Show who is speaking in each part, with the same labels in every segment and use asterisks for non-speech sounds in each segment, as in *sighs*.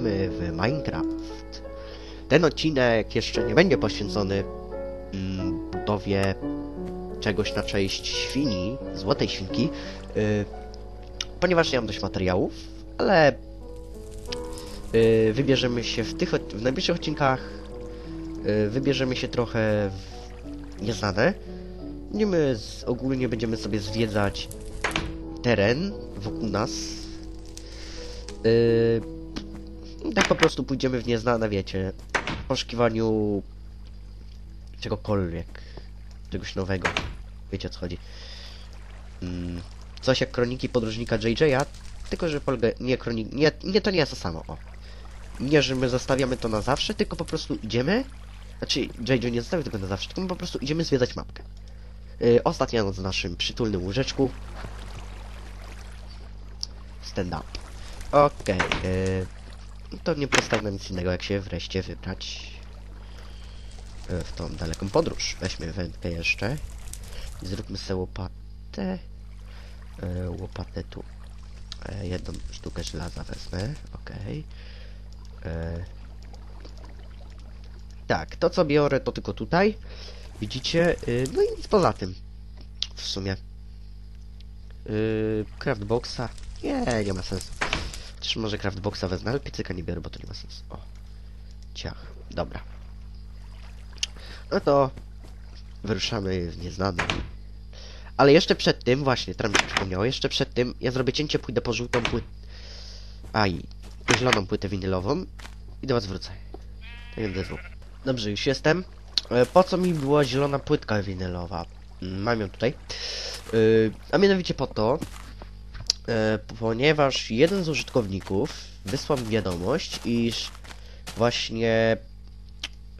Speaker 1: grajmy w Minecraft. Ten odcinek jeszcze nie będzie poświęcony mm, budowie czegoś na część świni, złotej świnki, y, ponieważ nie mam dość materiałów, ale y, wybierzemy się w tych w najbliższych odcinkach y, wybierzemy się trochę w nieznane. Będziemy z, ogólnie będziemy sobie zwiedzać teren wokół nas. Yy, tak po prostu pójdziemy w nieznane, wiecie, w poszukiwaniu czegokolwiek, czegoś nowego. Wiecie o co chodzi. Mm, coś jak kroniki podróżnika JJ'a, tylko że polega... Nie, kronik... Nie, nie, to nie jest to samo, o. Nie, że my zostawiamy to na zawsze, tylko po prostu idziemy. Znaczy, JJ nie zostawia tego na zawsze, tylko my po prostu idziemy zwiedzać mapkę. Yy, ostatnia noc w naszym przytulnym łóżeczku. Stand up. Okej, yy, to nie pozostaje nam nic innego, jak się wreszcie wybrać yy, w tą daleką podróż. Weźmy wędkę jeszcze zróbmy sobie łopatę. Yy, łopatę tu. Yy, jedną sztukę żelaza wezmę. Yy. Tak, to co biorę to tylko tutaj. Widzicie? No i nic poza tym. W sumie. Craftboxa. Nie, nie ma sensu. Czy może craftboxa wezmę, ale piecyka nie biorę, bo to nie ma sensu. O. Ciach. Dobra. No to wyruszamy w nieznane. Ale jeszcze przed tym, właśnie, teraz mi się przypomniało, jeszcze przed tym ja zrobię cięcie, pójdę po żółtą płytę. Aj, po zieloną płytę winylową i do was wrócę. Tak będę zrób. Dobrze, już jestem. E, Po co mi była zielona płytka winylowa? Mm, Mam ją tutaj. Yy, a mianowicie po to, e, ponieważ jeden z użytkowników wysłał mi wiadomość, iż właśnie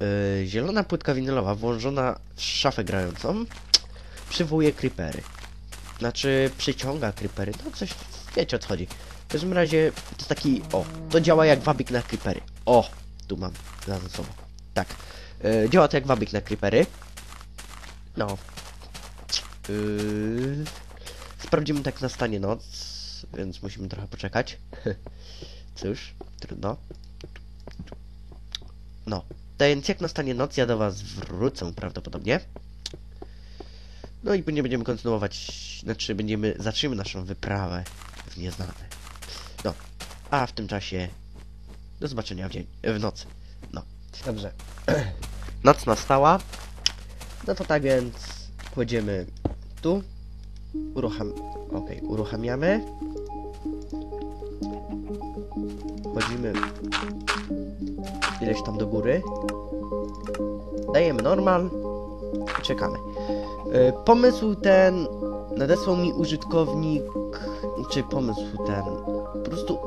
Speaker 1: e, zielona płytka winylowa włożona w szafę grającą przywołuje creepery. Znaczy przyciąga creepery, no coś, wiecie o co chodzi. W każdym razie to taki, o, to działa jak wabik na creepery. O, tu mam za sobą. Tak, e, działa to jak wabik na creepery. No. Yy... Sprawdzimy tak nastanie noc, więc musimy trochę poczekać. *laughs* Cóż, trudno. No, więc jak nastanie noc, ja do was wrócę prawdopodobnie. No i nie będziemy kontynuować, znaczy będziemy, zaczniemy naszą wyprawę w nieznane. No, a w tym czasie do zobaczenia w dzień, w nocy. No, dobrze. *clears throat* Noc nastała. No to tak więc kładziemy tu. Urucham... Okej, uruchamiamy. Chodzimy ileś tam do góry. Dajemy normal i czekamy. E, Pomysł ten nadesłał mi użytkownik, czy pomysł ten, po prostu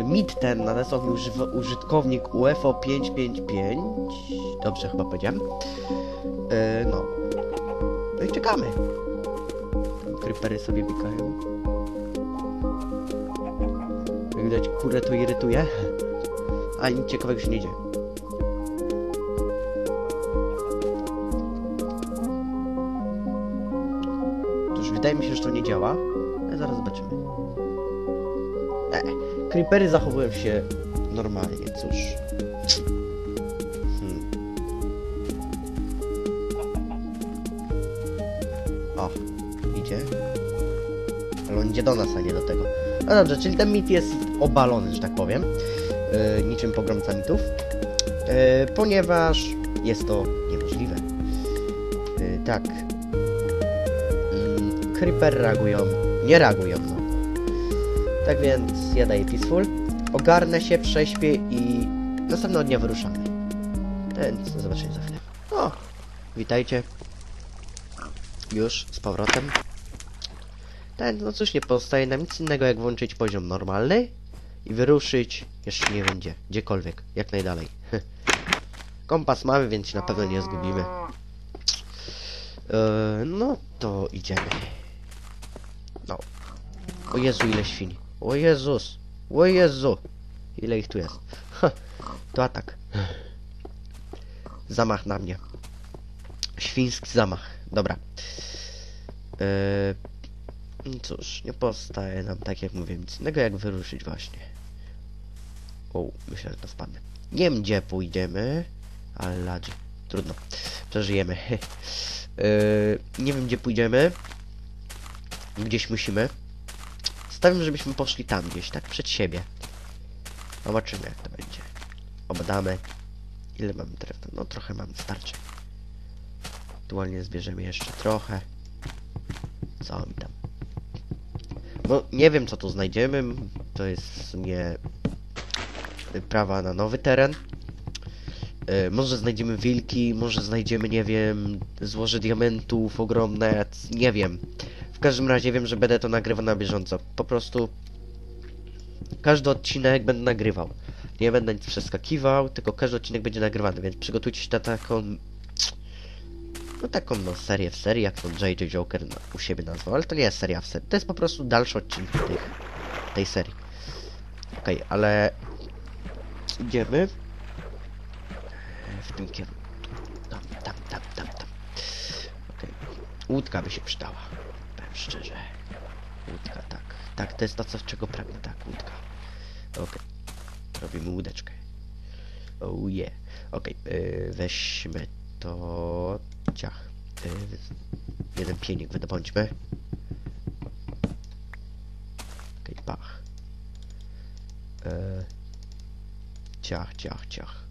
Speaker 1: e, mit ten nadesłał mi użytkownik UFO 555, dobrze chyba powiedziałem. E, No. No i czekamy. Creepery sobie pikają. Widać, to irytuje. A nic ciekawego się nie dzieje. Otóż wydaje mi się, że to nie działa. Ale zaraz zobaczymy. E, creepery zachowują się normalnie, cóż. Hmm. O, idzie. On idzie do nas, a nie do tego. No dobrze, czyli ten mit jest obalony, że tak powiem. Yy, niczym pogromca mitów. Yy, ponieważ jest to niemożliwe. Yy, tak. Mm, Creeper reagują. Nie reagują, no. Tak więc ja daję peaceful. Ogarnę się, prześpię i następnego dnia wyruszamy. Więc do zobaczenia za chwilę. O, witajcie. Już z powrotem. Tak, no cóż, nie pozostaje nam nic innego jak włączyć poziom normalny i wyruszyć, jeszcze nie gdzie, gdziekolwiek, jak najdalej. *laughs* Kompas mamy, więc na pewno nie zgubimy. Eee, no to idziemy. No. O Jezu, ile świni. O Jezus. O Jezu. Ile ich tu jest. Ha, to atak. *sighs* Zamach na mnie. Świński zamach. Dobra. Eee, Cóż, nie pozostaje nam, tak jak mówię, nic innego jak wyruszyć właśnie. O, myślę, że to wpadnę. Nie wiem, gdzie pójdziemy, ale ladzi. Trudno. Przeżyjemy. yy, *laughs* nie wiem, gdzie pójdziemy. Gdzieś musimy. Stawiam, żebyśmy poszli tam gdzieś, tak przed siebie. Zobaczymy, jak to będzie. Obadamy. Ile mamy drewna? No trochę mamy, starczy. Aktualnie zbierzemy jeszcze trochę. Co mi tam? No, nie wiem co tu znajdziemy. To jest w sumie prawa na nowy teren. E, może znajdziemy wilki, może znajdziemy, nie wiem, złoże diamentów ogromne, nie wiem. W każdym razie wiem, że będę to nagrywał na bieżąco. Po prostu każdy odcinek będę nagrywał. Nie będę nic przeskakiwał, tylko każdy odcinek będzie nagrywany, więc przygotujcie się na taką no taką no serię w serii, jak to JJ Joker u siebie nazwał, ale to nie jest seria w serii, to jest po prostu dalszy odcinek tych, tej serii. Okej, ale idziemy w tym kierunku. Tam, tam, tam, tam, tam. Okej. Łódka by się przydała. Powiem szczerze. Łódka, tak. Tak, to jest to, co, czego pragnę. Tak, łódka. Okej. Robimy łódeczkę. Oh yeah. Okej, yy, weźmy to... Ciach. Yy, jeden pienik wydobądźmy. Okej, pach. Yy, ciach, ciach, ciach.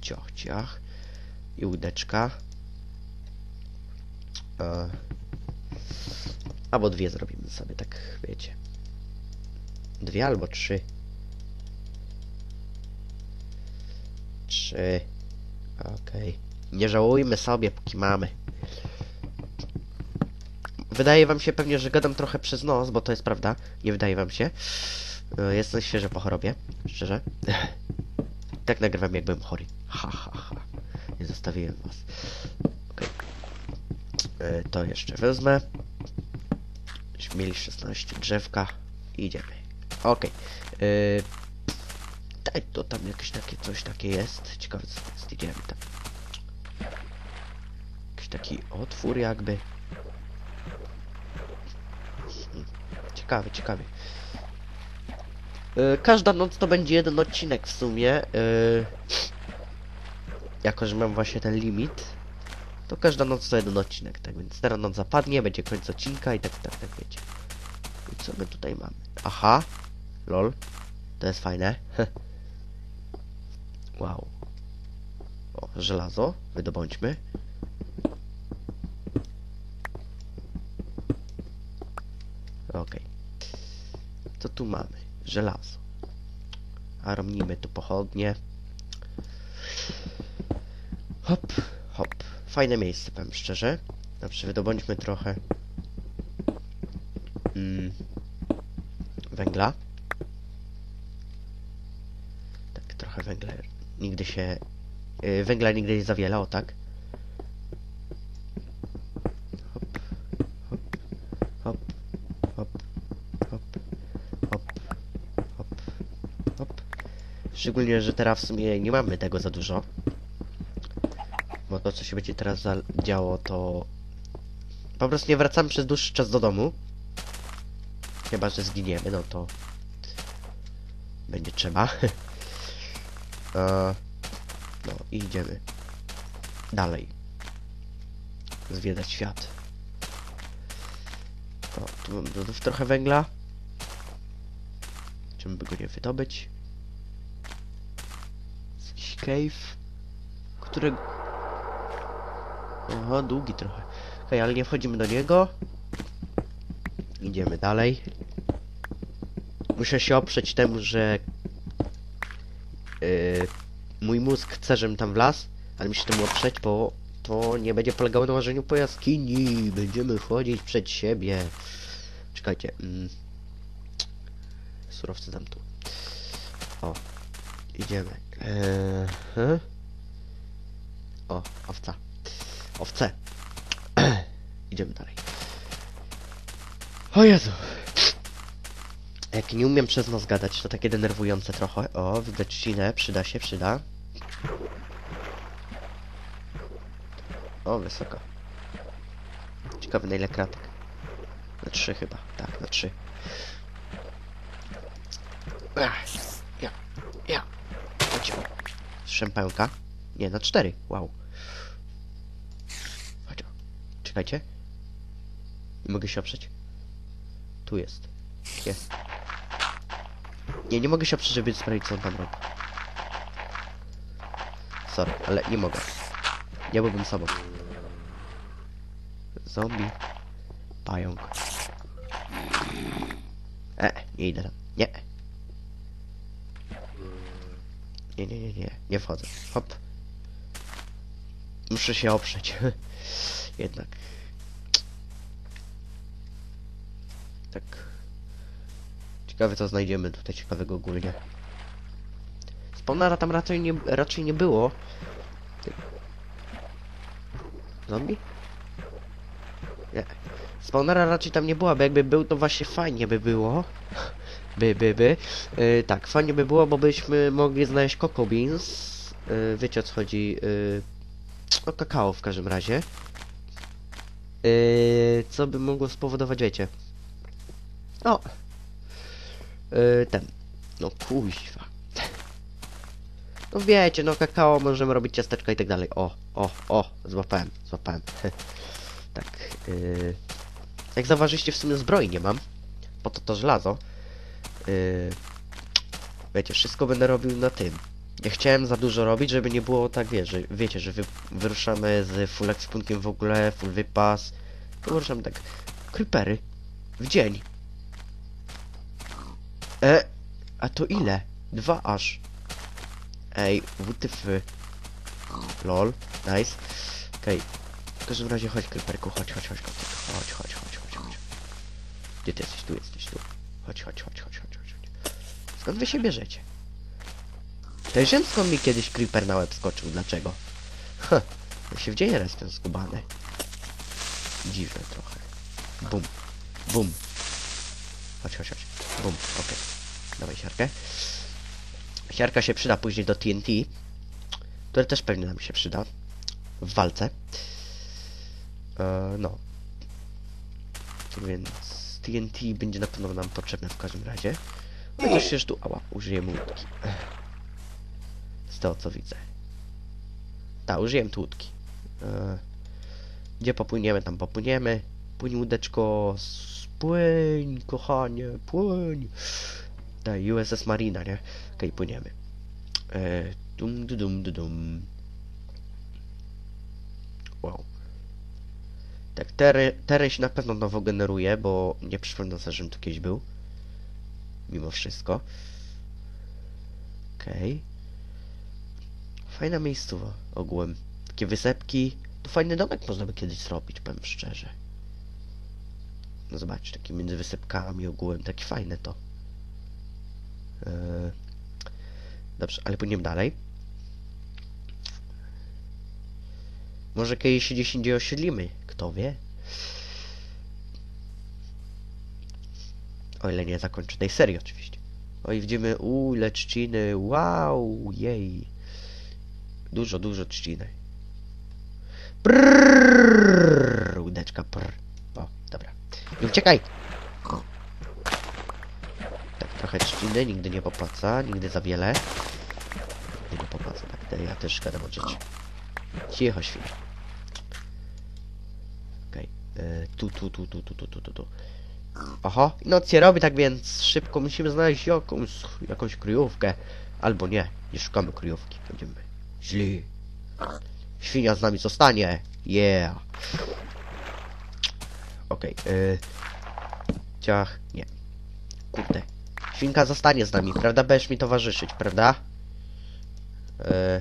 Speaker 1: Ciach, ciach. I łódeczka. E, albo dwie zrobimy sobie, tak wiecie. Dwie albo trzy. Trzy. Okej. Nie żałujmy sobie, póki mamy. Wydaje wam się pewnie, że gadam trochę przez nos, bo to jest prawda. Nie wydaje wam się. E, Jestem świeży po chorobie, szczerze. *laughs* tak nagrywam, jakbym chory. Ha, ha, ha. Nie zostawiłem was. Okej. E, To jeszcze wezmę. Mieli 16 drzewka. Idziemy. Okej. E, Daj to tam jakieś takie coś takie jest. Ciekawe co jest. Idziemy tam. Taki otwór jakby. Ciekawy, ciekawy. E, Każda noc to będzie jeden odcinek w sumie. e, Jako, że mam właśnie ten limit, to każda noc to jeden odcinek, tak więc teraz noc zapadnie, będzie koniec odcinka i tak, tak, tak wiecie. I co my tutaj mamy? Aha, lol, to jest fajne. *laughs* wow. O, żelazo, wydobądźmy. Co tu mamy? Żelazo. A tu pochodnie. Hop, hop. Fajne miejsce, powiem szczerze. Dobrze, wydobądźmy trochę mm, węgla. Tak, trochę węgla. Nigdy się... Yy, węgla nigdy nie za wiele, o tak. Hop, hop, hop, hop, hop, hop, hop, hop. Szczególnie, że teraz w sumie nie mamy tego za dużo. Bo to, co się będzie teraz działo, to... Po prostu nie wracamy przez dłuższy czas do domu. Chyba, że zginiemy, no to... Będzie trzeba. *laughs* e... No i idziemy. Dalej. Zwiedzać świat. O, tu mam trochę węgla. Czym by go nie wydobyć? Cave, którego... Aha, długi trochę. Okej, ale nie wchodzimy do niego. Idziemy dalej. Muszę się oprzeć temu, że yy, mój mózg chce, żebym tam wlazł, ale muszę temu oprzeć, bo to nie będzie polegało na łażeniu po jaskini. Będziemy chodzić przed siebie. Czekajcie. Mm. Surowce dam tu. O. Idziemy. Eee, he? o, owca. Owce. *clears throat* Idziemy dalej. O Jezu. Jak nie umiem przez nos gadać, to takie denerwujące trochę. O, widać trzcinę, przyda się, przyda. O, wysoko. Ciekawy na ile kratek. Na trzy chyba, tak, na trzy. Ach, Szempęka. Nie, na cztery. Wow. Chodź. Czekajcie. Nie mogę się oprzeć. Tu jest. Jest. Nie, nie mogę się oprzeć, żeby sprawdzić, co on tam robi. Sorry, ale nie mogę. Nie byłbym sobą. Zombie. Pająk. E, nie idę tam. Nie. Nie, nie, nie, nie. Nie wchodzę. Hop. Muszę się oprzeć. *laughs* Jednak. Tak. Ciekawe co znajdziemy tutaj ciekawego ogólnie. Spawnera tam raczej nie, raczej nie było. Zombie? Nie. Spawnera raczej tam nie było, jakby był to właśnie fajnie by było. By, by, by. Yy, tak, fajnie by było, bo byśmy mogli znaleźć Coco Beans. Yy, wiecie o co chodzi. Yy, o kakao w każdym razie. Co by mogło spowodować, wiecie. O! Yy, ten. No kuźwa. No wiecie, no kakao możemy robić ciasteczka i tak dalej. O, o, o, złapałem, złapałem. *laughs* tak. Yy. Jak zauważyliście, w sumie zbroi nie mam. Po to to żelazo. Yy. Wiecie, wszystko będę robił na tym. Nie chciałem za dużo robić, żeby nie było tak, wie, że, wiecie, że wy, wyruszamy z full ekspunkiem w ogóle, full wypas. Wyruszamy tak. Creepery. W dzień. E, a to ile? Dwa aż. Ej, WTF. Lol, nice. Okej. W każdym razie chodź, Creeperku, chodź, chodź, chodź, chodź, chodź, chodź, chodź, chodź. Gdzie ty jesteś? Tu jesteś, tu. Chodź, chodź, chodź. chodź. Skąd wy się bierzecie? Też wiem mi kiedyś Creeper na łeb skoczył, dlaczego? Ha, ja się w dzień raz ten skubany. Dziwne trochę. Bum, bum. Chodź, chodź, chodź. Bum, okej. Dawaj siarkę. Siarka się przyda później do TNT. Które też pewnie nam się przyda. W walce. E, no. Więc TNT będzie na pewno nam potrzebne w każdym razie. Chociaż już tu... Ała, użyjemy łódki. Z tego co widzę. Tak, użyłem tu łódki. E, gdzie popłyniemy, tam popłyniemy. Płyń łódeczko, spłyń, kochanie, płyń. Daj, USS Marina, nie? Okej, płyniemy. E, dum, dum, dum, dum. Wow. Tak, tery, teren się na pewno nowo generuje, bo nie przypomnę sobie, żebym tu kiedyś był. Mimo wszystko. Okej. Fajna miejscowa ogółem. Takie wysepki. To fajny domek można by kiedyś zrobić, powiem szczerze. No zobacz, taki między wysepkami ogółem, takie fajne to. Eee, Dobrze, ale płyniemy dalej. Może kiedyś się gdzieś indziej osiedlimy, kto wie? O ile nie zakończonej serii oczywiście. O i widzimy, u ile trzciny, wow, jej. Dużo, dużo trzciny. Prrrr, udeczka, prr. O, dobra. Nie uciekaj! Tak, trochę trzciny, nigdy nie popłaca, nigdy za wiele. Nigdy nie popłaca, tak, ja też gadam o. Cicho, świnie. Okej, tu, tu, tu, tu, tu, tu, tu, tu. Oho, noc się robi, tak więc szybko musimy znaleźć jakąś, jakąś kryjówkę. Albo nie, nie szukamy kryjówki, będziemy źli. Świnia z nami zostanie, yeah. Okej, okay, ciach, nie. Kurde. Świnka zostanie z nami, prawda? Będziesz mi towarzyszyć, prawda? E,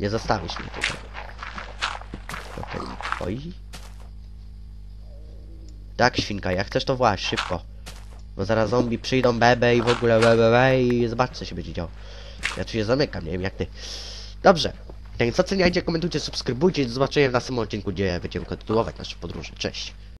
Speaker 1: nie zostawisz mnie tutaj. Okej, oj. Tak, świnka, jak chcesz to właśnie, szybko. Bo zaraz zombie przyjdą, bebe i w ogóle bebe i zobacz co się będzie działo. Ja tu się zamykam, nie wiem jak ty. Dobrze. Więc oceniajcie, komentujcie, subskrybujcie. Do zobaczenia w następnym odcinku, gdzie będziemy kontynuować nasze podróże. Cześć.